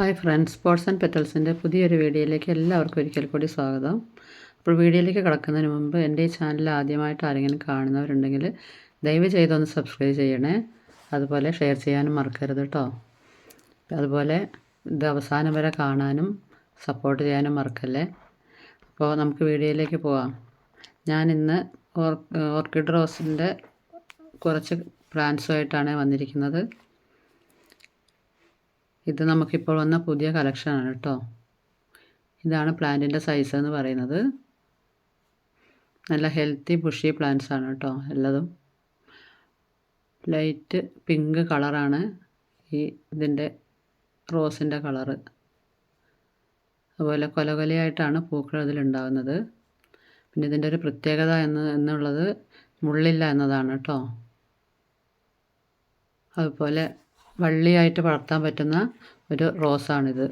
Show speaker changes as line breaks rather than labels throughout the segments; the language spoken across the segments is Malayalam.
ഹായ് ഫ്രണ്ട്സ് സ്പോർട്സ് ആൻഡ് പെറ്റൽസിന്റെ പുതിയൊരു വീഡിയോയിലേക്ക് എല്ലാവർക്കും ഒരിക്കൽ കൂടി സ്വാഗതം. അപ്പോൾ വീഡിയോയിലേക്ക് കിടക്കുന്നതിന് മുമ്പ് എന്റെ ഈ ചാനൽ ആദ്യമായിട്ട് ആരെങ്കിലും കാണുന്നവരുണ്ടെങ്കിൽ ദയവ് ചെയ്തൊന്ന് സബ്സ്ക്രൈബ് ചെയ്യണേ. അതുപോലെ ഷെയർ ചെയ്യാനും മറക്കരുത് കേട്ടോ അതുപോലെ ഇത് അവസാനം വരെ കാണാനും സപ്പോർട്ട് ചെയ്യാനും മറക്കല്ലേ. അപ്പോൾ നമുക്ക് വീഡിയോയിലേക്ക് പോവാം. ഞാൻ ഇന്ന് ഓർ ഓർക്കിഡ് റോസിന്റെ കുറച്ച് പ്ലാന്റ്സുമായിട്ടാണ് വന്നിരിക്കുന്നത്. ഇത് നമുക്കിപ്പോൾ വന്ന പുതിയ കളക്ഷനാണ് കേട്ടോ ഇതാണ് പ്ലാന്റിന്റെ സൈസ് എന്ന് പറയുന്നത്. നല്ല ഹെൽത്തി ബുഷി പ്ലാന്റ്സ് ആണ് കേട്ടോ എല്ലതും. ലൈറ്റ് പിങ്ക് കളറാണ് ഈ ഇതിന്റെ റോസിന്റെ കളറ് അതുപോലെ കൊല കൊലയായിട്ടാണ് പൂക്കൾ ഇതിലുണ്ടാകുന്നത് പിന്നെ ഇതിന്റെ ഒരു പ്രത്യേകത എന്ന് എന്നുള്ളത് മുള്ളില്ല എന്നതാണ് കേട്ടോ അതുപോലെ വള്ളിയായിട്ട് വളർത്താൻ പറ്റുന്ന ഒരു റോസാണിത്.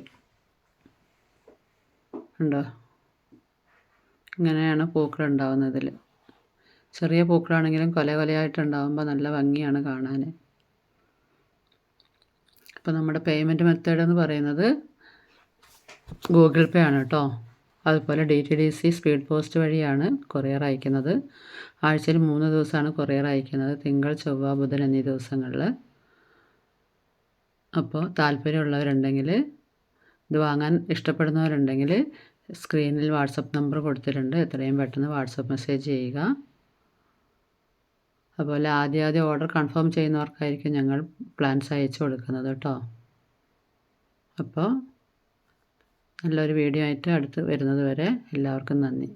ഉണ്ടോ ഇങ്ങനെയാണ് പൂക്കൾ ഉണ്ടാവുന്നതിൽ ചെറിയ പൂക്കളാണെങ്കിലും കൊല കൊലയായിട്ട് ഉണ്ടാകുമ്പോൾ നല്ല ഭംഗിയാണ് കാണാൻ ഇപ്പോൾ നമ്മുടെ പേയ്മെന്റ് മെത്തേഡ് എന്ന് പറയുന്നത് ഗൂഗിൾ പേ ആണ് കേട്ടോ അതുപോലെ D T D C speed post വഴിയാണ് കൊറിയർ അയക്കുന്നത്. ആഴ്ചയിൽ മൂന്ന് ദിവസമാണ് കൊറിയർ അയക്കുന്നത്. തിങ്കൾ ചൊവ്വ ബുധൻ എന്നീ ദിവസങ്ങളിൽ അപ്പോൾ താല്പര്യമുള്ളവരുണ്ടെങ്കിൽ ഇത് വാങ്ങാൻ ഇഷ്ടപ്പെടുന്നവരുണ്ടെങ്കിൽ സ്ക്രീനിൽ വാട്സപ്പ് നമ്പർ കൊടുത്തിട്ടുണ്ട്. എത്രയും പെട്ടെന്ന് വാട്സപ്പ് മെസ്സേജ് ചെയ്യുക. അതുപോലെ ആദ്യം ആദ്യം ഓർഡർ കൺഫേം ചെയ്യുന്നവർക്കായിരിക്കും ഞങ്ങൾ പ്ലാൻസ് അയച്ചു കൊടുക്കുന്നത് കേട്ടോ. അപ്പോൾ നല്ലൊരു വീഡിയോ ആയിട്ട് അടുത്ത് വരുന്നത് വരെ എല്ലാവർക്കും നന്ദി.